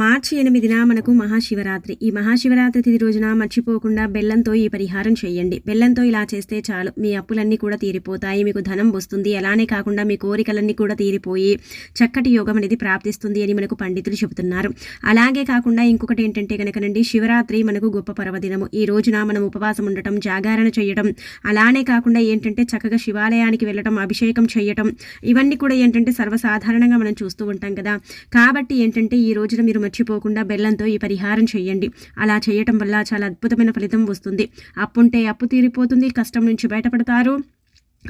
మార్చి ఎనిమిదిన మనకు మహాశివరాత్రి. ఈ మహాశివరాత్రి తిది రోజున మర్చిపోకుండా బెల్లంతో ఈ పరిహారం చేయండి. బెల్లంతో ఇలా చేస్తే చాలు. మీ అప్పులన్నీ కూడా తీరిపోతాయి. మీకు ధనం వస్తుంది. అలానే కాకుండా మీ కోరికలన్నీ కూడా తీరిపోయి చక్కటి యోగం అనేది ప్రాప్తిస్తుంది అని మనకు పండితులు చెబుతున్నారు. అలాగే కాకుండా ఇంకొకటి ఏంటంటే కనుకనండి శివరాత్రి మనకు గొప్ప పర్వదినము. ఈ రోజున మనం ఉపవాసం ఉండటం జాగారణ చేయడం అలానే కాకుండా ఏంటంటే చక్కగా శివాలయానికి వెళ్ళటం అభిషేకం చేయటం ఇవన్నీ కూడా ఏంటంటే సర్వసాధారణంగా మనం చూస్తూ ఉంటాం కదా. కాబట్టి ఏంటంటే ఈ రోజున మీరు మర్చిపోకుండా బెల్లంతో ఈ పరిహారం చేయండి అలా చేయటం వల్ల చాలా అద్భుతమైన ఫలితం వస్తుంది. అప్పుంటే అప్పు తీరిపోతుంది. కష్టం నుంచి బయటపడతారు.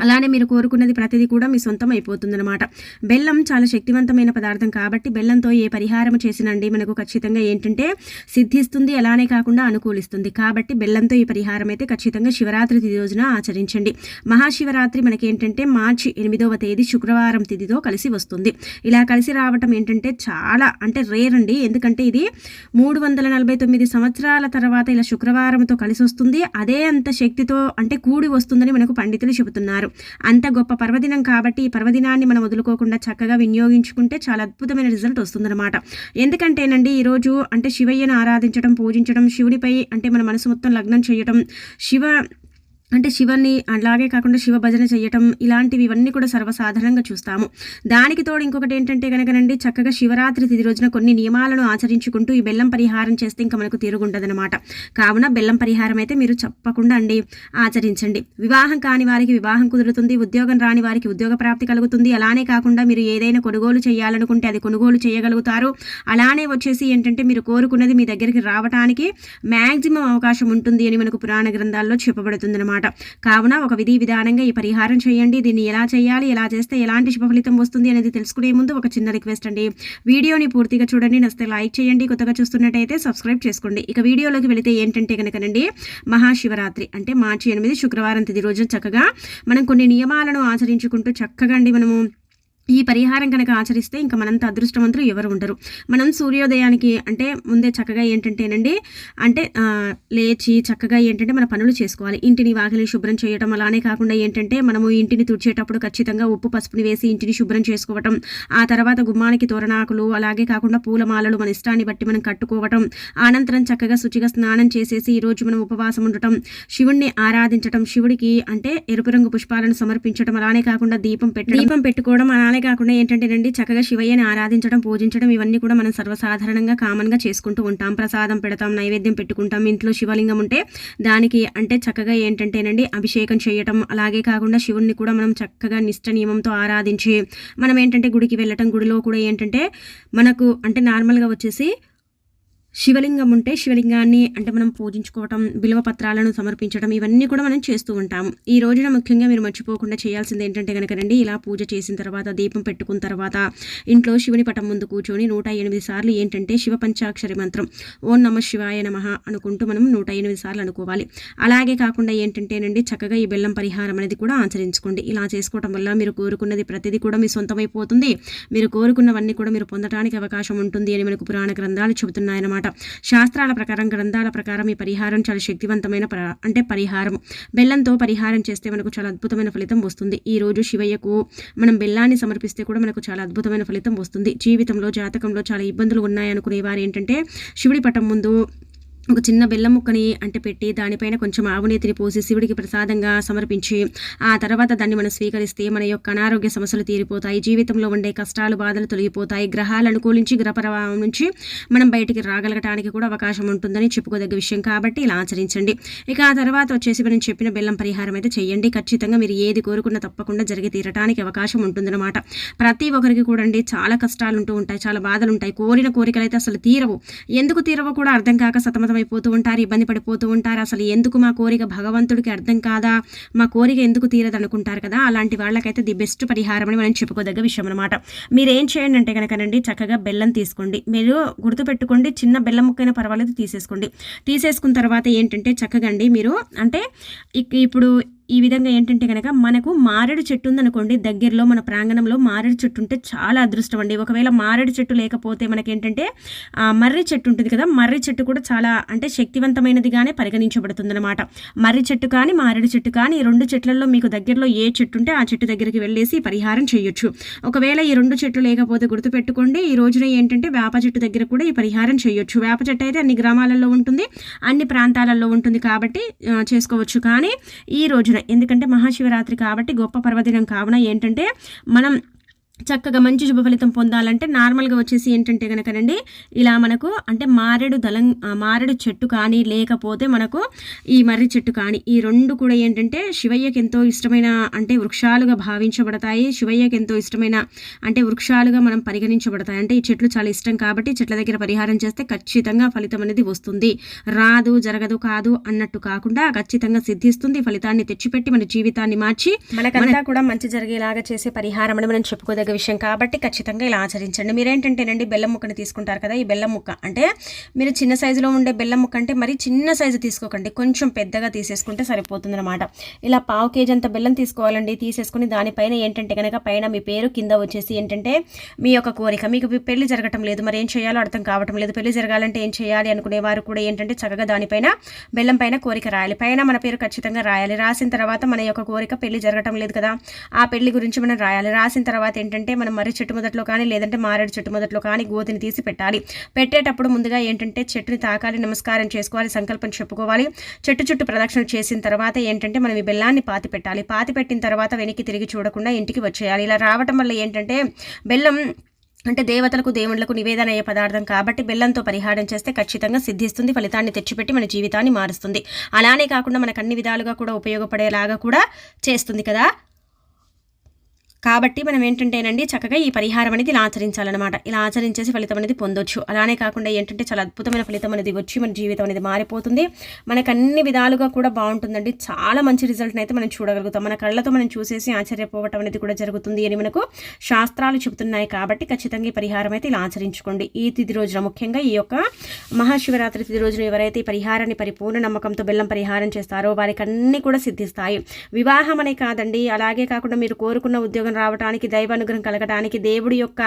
అలానే మీరు కోరుకున్నది ప్రతిదీ కూడా మీ సొంతం అయిపోతుందన్నమాట. బెల్లం చాలా శక్తివంతమైన పదార్థం కాబట్టి బెల్లంతో ఏ పరిహారం చేసినండి మనకు ఖచ్చితంగా ఏంటంటే సిద్ధిస్తుంది అలానే కాకుండా అనుకూలిస్తుంది. కాబట్టి బెల్లంతో ఈ పరిహారం అయితే ఖచ్చితంగా శివరాత్రి తిథి రోజున ఆచరించండి. మహాశివరాత్రి మనకి ఏంటంటే మార్చి ఎనిమిదవ తేదీ శుక్రవారం తిథితో కలిసి వస్తుంది. ఇలా కలిసి రావటం ఏంటంటే చాలా అంటే రేర్ అండి. ఎందుకంటే ఇది మూడు వందల నలభై తొమ్మిది సంవత్సరాల తర్వాత ఇలా శుక్రవారంతో కలిసి వస్తుంది అదే అంత శక్తితో అంటే కూడి వస్తుందని మనకు పండితులు చెబుతున్నారు. చేస్తున్నారు అంత గొప్ప పర్వదినం కాబట్టి ఈ పర్వదినాన్ని మనం వదులుకోకుండా చక్కగా వినియోగించుకుంటే చాలా అద్భుతమైన రిజల్ట్ వస్తుందన్నమాట. ఎందుకంటేనండి ఈరోజు అంటే శివయ్యను ఆరాధించడం పూజించడం శివునిపై అంటే మన మనసు మొత్తం లగ్నం చేయడం శివ అంటే శివని అలాగే కాకుండా శివ భజన చేయటం ఇలాంటివి ఇవన్నీ కూడా సర్వసాధారణంగా చూస్తాము. దానికి తోడు ఇంకొకటి ఏంటంటే కనుకనండి చక్కగా శివరాత్రి తిది రోజున కొన్ని నియమాలను ఆచరించుకుంటూ ఈ బెల్లం పరిహారం చేస్తే ఇంకా మనకు తిరుగుండదనమాట కావున బెల్లం పరిహారం అయితే మీరు చెప్పకుండా అండి ఆచరించండి. వివాహం కాని వారికి వివాహం కుదురుతుంది ఉద్యోగం రాని వారికి ఉద్యోగ ప్రాప్తి కలుగుతుంది. అలానే కాకుండా మీరు ఏదైనా కొనుగోలు చేయాలనుకుంటే అది కొనుగోలు చేయగలుగుతారు. అలానే వచ్చేసి ఏంటంటే మీరు కోరుకున్నది మీ దగ్గరికి రావడానికి మ్యాక్సిమం అవకాశం ఉంటుంది అని మనకు పురాణ గ్రంథాల్లో చెప్పబడుతుంది అనమాట కావున ఒక విధి విధానంగా ఈ పరిహారం చేయండి. దీన్ని ఎలా చేయాలి ఎలా చేస్తే ఎలాంటి శుభ ఫలితం వస్తుంది అనేది తెలుసుకునే ముందు ఒక చిన్న రిక్వెస్ట్ అండి. వీడియోని పూర్తిగా చూడండి నస్తే లైక్ చేయండి. కొత్తగా చూస్తున్నట్టయితే సబ్స్క్రైబ్ చేసుకోండి. ఇక వీడియోలోకి వెళితే ఏంటంటే కనుకనండి మహాశివరాత్రి అంటే మార్చి ఎనిమిది శుక్రవారం తిది రోజు చక్కగా మనం కొన్ని నియమాలను ఆచరించుకుంటూ చక్కగా అండి మనము ఈ పరిహారం కనుక ఆచరిస్తే ఇంకా మనంత అదృష్టవంతులు ఎవరు ఉండరు. మనం సూర్యోదయానికి అంటే ముందే చక్కగా ఏంటంటేనండి అంటే లేచి చక్కగా ఏంటంటే మన పనులు చేసుకోవాలి. ఇంటిని వాకిలి శుభ్రం చేయటం అలానే కాకుండా ఏంటంటే మనము ఇంటిని తుడిచేటప్పుడు ఖచ్చితంగా ఉప్పు పసుపుని వేసి ఇంటిని శుభ్రం చేసుకోవటం ఆ తర్వాత గుమ్మానికి తోరణాకులు అలాగే కాకుండా పూలమాలలు మన ఇష్టాన్ని బట్టి మనం కట్టుకోవటం అనంతరం చక్కగా శుచిగా స్నానం చేసేసి ఈరోజు మనం ఉపవాసం ఉండటం శివుణ్ణి ఆరాధించటం శివుడికి అంటే ఎరుపు రంగు పుష్పాలను సమర్పించడం అలానే కాకుండా దీపం పెట్టడం దీపం పెట్టుకోవడం అలానే కాకుండా ఏంటంటేనండి చక్కగా శివయ్యని ఆరాధించడం పూజించడం ఇవన్నీ కూడా మనం సర్వసాధారణంగా కామన్గా చేసుకుంటూ ఉంటాం. ప్రసాదం పెడతాం నైవేద్యం పెట్టుకుంటాం ఇంట్లో శివలింగం ఉంటే దానికి అంటే చక్కగా ఏంటంటేనండి అభిషేకం చేయటం అలాగే కాకుండా శివుణ్ణి కూడా మనం చక్కగా నిష్ట నియమంతో ఆరాధించి మనం ఏంటంటే గుడికి వెళ్ళటం గుడిలో కూడా ఏంటంటే మనకు అంటే నార్మల్గా వచ్చేసి శివలింగం ఉంటే శివలింగాన్ని అంటే మనం పూజించుకోవటం విలువ పత్రాలను సమర్పించడం ఇవన్నీ కూడా మనం చేస్తూ ఉంటాము ఈ రోజున ముఖ్యంగా మీరు మర్చిపోకుండా చేయాల్సింది ఏంటంటే కనుక రండి ఇలా పూజ చేసిన తర్వాత దీపం పెట్టుకున్న తర్వాత ఇంట్లో శివుని పటం ముందు కూర్చొని నూట ఎనిమిది సార్లు ఏంటంటే శివ పంచాక్షరి మంత్రం ఓం నమ శివాయ నమ అనుకుంటూ మనం నూట ఎనిమిది సార్లు అనుకోవాలి. అలాగే కాకుండా ఏంటంటేనండి చక్కగా ఈ బెల్లం పరిహారం అనేది కూడా ఆచరించుకోండి. ఇలా చేసుకోవడం వల్ల మీరు కోరుకున్నది ప్రతిదీ కూడా మీ సొంతమైపోతుంది. మీరు కోరుకున్నవన్నీ కూడా మీరు పొందడానికి అవకాశం ఉంటుంది అని మనకు పురాణ గ్రంథాలు చెబుతున్నాయన్నమాట. అనమాట. శాస్త్రాల ప్రకారం గ్రంథాల ప్రకారం ఈ పరిహారం చాలా శక్తివంతమైన అంటే పరిహారం. బెల్లంతో పరిహారం చేస్తే మనకు చాలా అద్భుతమైన ఫలితం వస్తుంది. ఈ రోజు శివయ్యకు మనం బెల్లాన్ని సమర్పిస్తే కూడా మనకు చాలా అద్భుతమైన ఫలితం వస్తుంది. జీవితంలో జాతకంలో చాలా ఇబ్బందులు ఉన్నాయనుకునే వారు ఏంటంటే శివుడి పటం ముందు ఒక చిన్న బెల్లం ముక్కని అంటే పెట్టి దానిపైన కొంచెం ఆవునేతిని పోసి శివుడికి ప్రసాదంగా సమర్పించి ఆ తర్వాత దాన్ని మనం స్వీకరిస్తే మన యొక్క అనారోగ్య సమస్యలు తీరిపోతాయి జీవితంలో ఉండే కష్టాలు బాధలు తొలగిపోతాయి గ్రహాలు అనుకూలించి గ్రహ ప్రభావం నుంచి మనం బయటికి రాగలగటానికి కూడా అవకాశం ఉంటుందని చెప్పుకోదగ్గ విషయం కాబట్టి ఇలా ఆచరించండి. ఇక ఆ తర్వాత వచ్చేసి మనం చెప్పిన బెల్లం పరిహారం అయితే చేయండి. ఖచ్చితంగా మీరు ఏది కోరుకున్నా తప్పకుండా జరిగి తీరటానికి అవకాశం ఉంటుందన్నమాట. ప్రతి ఒక్కరికి కూడా చాలా కష్టాలు ఉంటూ ఉంటాయి చాలా బాధలు ఉంటాయి కోరిన కోరికలు అయితే అసలు తీరవు. ఎందుకు తీరవో కూడా అర్థం కాక సతమతం అయిపోతూ ఉంటారు ఇబ్బంది పడిపోతూ ఉంటారు. అసలు ఎందుకు మా కోరిక భగవంతుడికి అర్థం కాదా? మా కోరిక ఎందుకు తీరదు అనుకుంటారు కదా? అలాంటి వాళ్ళకైతే ది బెస్ట్ పరిహారం అని మనం చెప్పుకోదగ్గ విషయం అనమాట మీరు ఏం చేయండి అంటే కనుకనండి చక్కగా బెల్లం తీసుకోండి. మీరు గుర్తుపెట్టుకోండి చిన్న బెల్లం ముక్కైనా పర్వాలేదు తీసేసుకోండి. తీసేసుకున్న తర్వాత ఏంటంటే చక్కగా అండి మీరు అంటే ఇప్పుడు ఈ విధంగా ఏంటంటే కనుక మనకు మారేడు చెట్టు ఉందనుకోండి దగ్గరలో మన ప్రాంగణంలో మారేడు చెట్టు ఉంటే చాలా అదృష్టం అండి. ఒకవేళ మారేడు చెట్టు లేకపోతే మనకేంటంటే మర్రి చెట్టు ఉంటుంది కదా మర్రి చెట్టు కూడా చాలా అంటే శక్తివంతమైనదిగానే పరిగణించబడుతుందన్నమాట. మర్రి చెట్టు కానీ మారేడు చెట్టు కానీ ఈ రెండు చెట్లలో మీకు దగ్గరలో ఏ చెట్టు ఉంటే ఆ చెట్టు దగ్గరికి వెళ్ళేసి పరిహారం చేయొచ్చు. ఒకవేళ ఈ రెండు చెట్లు లేకపోతే గుర్తుపెట్టుకోండి ఈ రోజున ఏంటంటే వేప చెట్టు దగ్గర కూడా ఈ పరిహారం చేయొచ్చు. వేప చెట్టు అయితే అన్ని గ్రామాలలో ఉంటుంది అన్ని ప్రాంతాలలో ఉంటుంది కాబట్టి చేసుకోవచ్చు. కానీ ఈ రోజు ఎందుకంటే మహాశివరాత్రి కాబట్టి గొప్ప పర్వదినం కావున ఏంటంటే మనం చక్కగా మంచి శుభ ఫలితం పొందాలంటే నార్మల్గా వచ్చేసి ఏంటంటే కనుకనండి ఇలా మనకు అంటే మారేడు దళం మారేడు చెట్టు కానీ లేకపోతే మనకు ఈ మర్రి చెట్టు కానీ ఈ రెండు కూడా ఏంటంటే శివయ్యకి ఎంతో ఇష్టమైన అంటే వృక్షాలుగా భావించబడతాయి. శివయ్యకి ఎంతో ఇష్టమైన అంటే వృక్షాలుగా మనం పరిగణించబడతాయి. అంటే ఈ చెట్లు చాలా ఇష్టం కాబట్టి చెట్ల దగ్గర పరిహారం చేస్తే ఖచ్చితంగా ఫలితం అనేది వస్తుంది. రాదు జరగదు కాదు అన్నట్టు కాకుండా ఖచ్చితంగా సిద్ధిస్తుంది. ఫలితాన్ని తెచ్చిపెట్టి మన జీవితాన్ని మార్చి మనకంతా కూడా మంచి జరిగేలాగా చేసే పరిహారం అని మనం చెప్పుకోదగ్గ విషయం కాబట్టి ఖచ్చితంగా ఇలా ఆచరించండి. మీరేంటంటేనండి బెల్లం ముక్కని తీసుకుంటారు కదా ఈ బెల్లం ముక్క. అంటే మీరు చిన్న సైజులో ఉండే బెల్లం ముక్క అంటే మరి చిన్న సైజు తీసుకోకండి. కొంచెం పెద్దగా తీసేసుకుంటే సరిపోతుంది అనమాట ఇలా పావు కేజీ అంత బెల్లం తీసుకోవాలండి. తీసేసుకుని దానిపైన ఏంటంటే కనుక పైన మీ పేరు కింద వచ్చేసి ఏంటంటే మీ యొక్క కోరిక. మీకు పెళ్ళి జరగటం లేదు. మరి ఏం చేయాలో అర్థం కావటం లేదు. పెళ్ళి జరగాలంటే ఏం చేయాలి అనుకునే వారు కూడా ఏంటంటే చక్కగా దానిపైన బెల్లం పైన కోరిక రాయాలి. పైన మన పేరు ఖచ్చితంగా రాయాలి. రాసిన తర్వాత మన యొక్క కోరిక పెళ్ళి జరగటం లేదు కదా ఆ పెళ్ళి గురించి మనం రాయాలి. రాసిన తర్వాత ఏంటంటే మనం మర్రి చెట్టు మొదట్లో కానీ లేదంటే మారేడు చెట్టు మొదట్లో కానీ గోతిని తీసి పెట్టాలి. పెట్టేటప్పుడు ముందుగా ఏంటంటే చెట్టుని తాకాలి నమస్కారం చేసుకోవాలి సంకల్పం చెప్పుకోవాలి. చెట్టు చుట్టూ ప్రదక్షిణ చేసిన తర్వాత ఏంటంటే మనం ఈ బెల్లాన్ని పాతి పెట్టాలి. పాతి పెట్టిన తర్వాత వెనక్కి తిరిగి చూడకుండా ఇంటికి వచ్చేయాలి. ఇలా రావటం వల్ల ఏంటంటే బెల్లం అంటే దేవతలకు దేవుళ్ళకు నివేదన అయ్యే పదార్థం కాబట్టి బెల్లంతో పరిహారం చేస్తే ఖచ్చితంగా సిద్ధిస్తుంది ఫలితాన్ని తెచ్చిపెట్టి మన జీవితాన్ని మారుస్తుంది. అలానే కాకుండా మనకు అన్ని విధాలుగా కూడా ఉపయోగపడేలాగా కూడా చేస్తుంది కదా. కాబట్టి మనం ఏంటంటేనండి చక్కగా ఈ పరిహారం అనేది ఇలా ఆచరించాలన్నమాట. ఇలా ఆచరించేసి ఫలితం అనేది పొందొచ్చు. అలానే కాకుండా ఏంటంటే చాలా అద్భుతమైన ఫలితం అనేది వచ్చి మన జీవితం అనేది మారిపోతుంది. మనకు అన్ని విధాలుగా కూడా బాగుంటుందండి. చాలా మంచి రిజల్ట్ని అయితే మనం చూడగలుగుతాం. మన కళ్ళతో మనం చూసేసి ఆశ్చర్యపోవటం అనేది కూడా జరుగుతుంది అని మనకు శాస్త్రాలు చెబుతున్నాయి కాబట్టి ఖచ్చితంగా ఈ పరిహారం అయితే ఇలా ఆచరించుకోండి. ఈ తిథి రోజున ముఖ్యంగా ఈ యొక్క మహాశివరాత్రి తిథి రోజున ఎవరైతే ఈ పరిహారాన్ని పరిపూర్ణ నమ్మకంతో బెల్లం పరిహారం చేస్తారో వారికి అన్ని కూడా సిద్ధిస్తాయి. వివాహం అనే కాదండి. అలాగే కాకుండా మీరు కోరుకున్న ఉద్యోగం రావడానికి దైవ అనుగ్రహం కలగడానికి దేవుడి యొక్క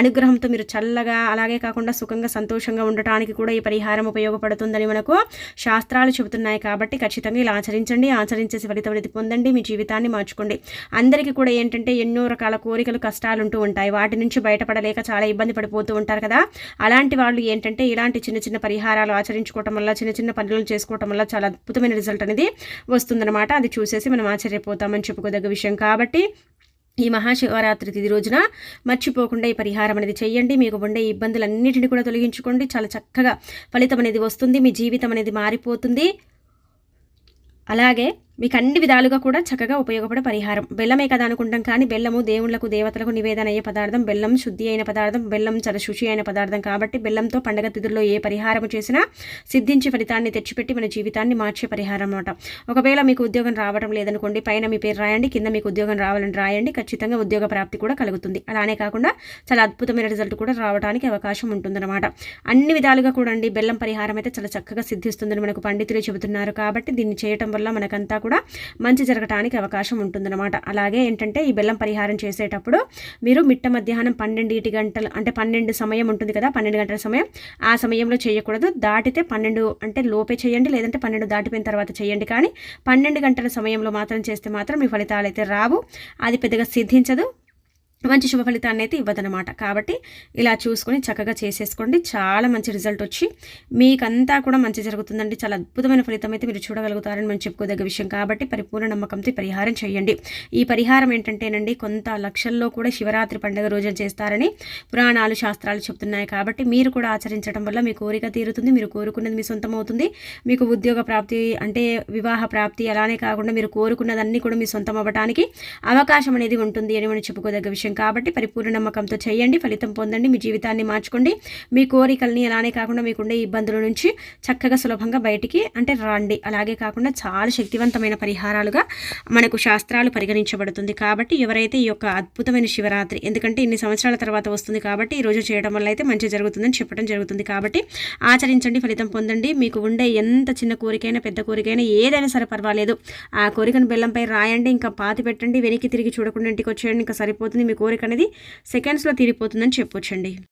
అనుగ్రహంతో మీరు చల్లగా అలాగే కాకుండా సుఖంగా సంతోషంగా ఉండటానికి కూడా ఈ పరిహారం ఉపయోగపడుతుందని మనకు శాస్త్రాలు చెబుతున్నాయి. కాబట్టి ఖచ్చితంగా ఇలా ఆచరించండి. ఆచరించేసి ఫలితం అనేది పొందండి. మీ జీవితాన్ని మార్చుకోండి. అందరికీ కూడా ఏంటంటే ఎన్నో రకాల కోరికలు కష్టాలు ఉంటూ ఉంటాయి. వాటి నుంచి బయటపడలేక చాలా ఇబ్బంది పడిపోతూ ఉంటారు కదా. అలాంటి వాళ్ళు ఏంటంటే ఇలాంటి చిన్న చిన్న పరిహారాలు ఆచరించుకోవటం వల్ల చిన్న చిన్న పనులు చేసుకోవటం వల్ల చాలా అద్భుతమైన రిజల్ట్ అనేది వస్తుందన్నమాట. అది చూసేసి మనం ఆశ్చర్యపోతామని చెప్పుకోదగ్గ విషయం. కాబట్టి ఈ మహాశివరాత్రి తిది రోజున మర్చిపోకుండా ఈ పరిహారం అనేది చేయండి. మీకు ఉండే ఇబ్బందులన్నిటిని కూడా తొలగించుకోండి. చాలా చక్కగా ఫలితం అనేది వస్తుంది. మీ జీవితం అనేది మారిపోతుంది. అలాగే మీకు అన్ని విధాలుగా కూడా చక్కగా ఉపయోగపడే పరిహారం. బెల్లమే కదా అనుకుంటాం కానీ బెల్లము దేవుళ్ళకు దేవతలకు నివేదన అయ్యే పదార్థం బెల్లం శుద్ధి అయిన పదార్థం బెల్లం చాలా శుచి అయిన పదార్థం కాబట్టి బెల్లంతో పండగ తిథుల్లో ఏ పరిహారం చేసినా సిద్ధించి ఫలితాన్ని తెచ్చిపెట్టి మన జీవితాన్ని మార్చే పరిహారం అనమాట ఒకవేళ మీకు ఉద్యోగం రావడం లేదనుకోండి పైన మీ పేరు రాయండి కింద మీకు ఉద్యోగం రావాలని రాయండి ఖచ్చితంగా ఉద్యోగ ప్రాప్తి కూడా కలుగుతుంది. అలానే కాకుండా చాలా అద్భుతమైన రిజల్ట్ కూడా రావడానికి అవకాశం ఉంటుందన్నమాట. అన్ని విధాలుగా కూడా అండి బెల్లం పరిహారం అయితే చాలా చక్కగా సిద్ధిస్తుందని మనకు పండితులు చెబుతున్నారు కాబట్టి దీన్ని చేయటం వల్ల మనకంతా కూడా మంచి జరగటానికి అవకాశం ఉంటుందన్నమాట. అలాగే ఏంటంటే ఈ బెల్లం పరిహారం చేసేటప్పుడు మీరు మిట్ట మధ్యాహ్నం పన్నెండింటి గంటలు అంటే పన్నెండు సమయం ఉంటుంది కదా పన్నెండు గంటల సమయం ఆ సమయంలో చేయకూడదు. దాటితే పన్నెండు అంటే లోపే చేయండి లేదంటే పన్నెండు దాటిపోయిన తర్వాత చేయండి. కానీ పన్నెండు గంటల సమయంలో మాత్రం చేస్తే మాత్రం మీ ఫలితాలు అయితే రావు. అది పెద్దగా సిద్ధించదు. మంచి శుభ ఫలితాన్ని అయితే ఇవ్వదనమాట కాబట్టి ఇలా చూసుకొని చక్కగా చేసేసుకోండి. చాలా మంచి రిజల్ట్ వచ్చి మీకంతా కూడా మంచి జరుగుతుందండి. చాలా అద్భుతమైన ఫలితం అయితే మీరు చూడగలుగుతారని మనం చెప్పుకోదగ్గ విషయం. కాబట్టి పరిపూర్ణ నమ్మకంతో పరిహారం చేయండి. ఈ పరిహారం ఏంటంటేనండి కొంత లక్షల్లో కూడా శివరాత్రి పండుగ రోజున చేస్తారని పురాణాలు శాస్త్రాలు చెప్తున్నాయి. కాబట్టి మీరు కూడా ఆచరించడం వల్ల మీ కోరిక తీరుతుంది మీరు కోరుకున్నది మీ సొంతం అవుతుంది మీకు ఉద్యోగ ప్రాప్తి అంటే వివాహ ప్రాప్తి అలానే కాకుండా మీరు కోరుకున్నదన్నీ కూడా మీ సొంతం అవ్వడానికి అవకాశం అనేది ఉంటుంది అని మనం చెప్పుకోదగ్గ విషయం. విషయం కాబట్టి పరిపూర్ణ నమ్మకంతో చేయండి ఫలితం పొందండి మీ జీవితాన్ని మార్చుకోండి. మీ కోరికల్ని అలానే కాకుండా మీకుండే ఇబ్బందుల నుంచి చక్కగా సులభంగా బయటికి అంటే రండి. అలాగే కాకుండా చాలా శక్తివంతమైన పరిహారాలుగా మనకు శాస్త్రాలు పరిగణించబడుతుంది కాబట్టి ఎవరైతే ఈ యొక్క అద్భుతమైన శివరాత్రి ఎందుకంటే ఇన్ని సంవత్సరాల తర్వాత వస్తుంది కాబట్టి ఈ రోజు చేయడం వల్ల అయితే మంచి జరుగుతుందని చెప్పడం జరుగుతుంది కాబట్టి ఆచరించండి ఫలితం పొందండి. మీకు ఉండే ఎంత చిన్న కోరికైనా పెద్ద కోరికైనా ఏదైనా సరే పర్వాలేదు. ఆ కోరికను బెల్లంపై రాయండి ఇంకా పాతి పెట్టండి వెనక్కి తిరిగి చూడకుండా ఇంటికి వచ్చేయండి ఇంకా సరిపోతుంది. మీకు కోరిక అనేది సెకండ్స్లో తీరిపోతుందని చెప్పొచ్చండి.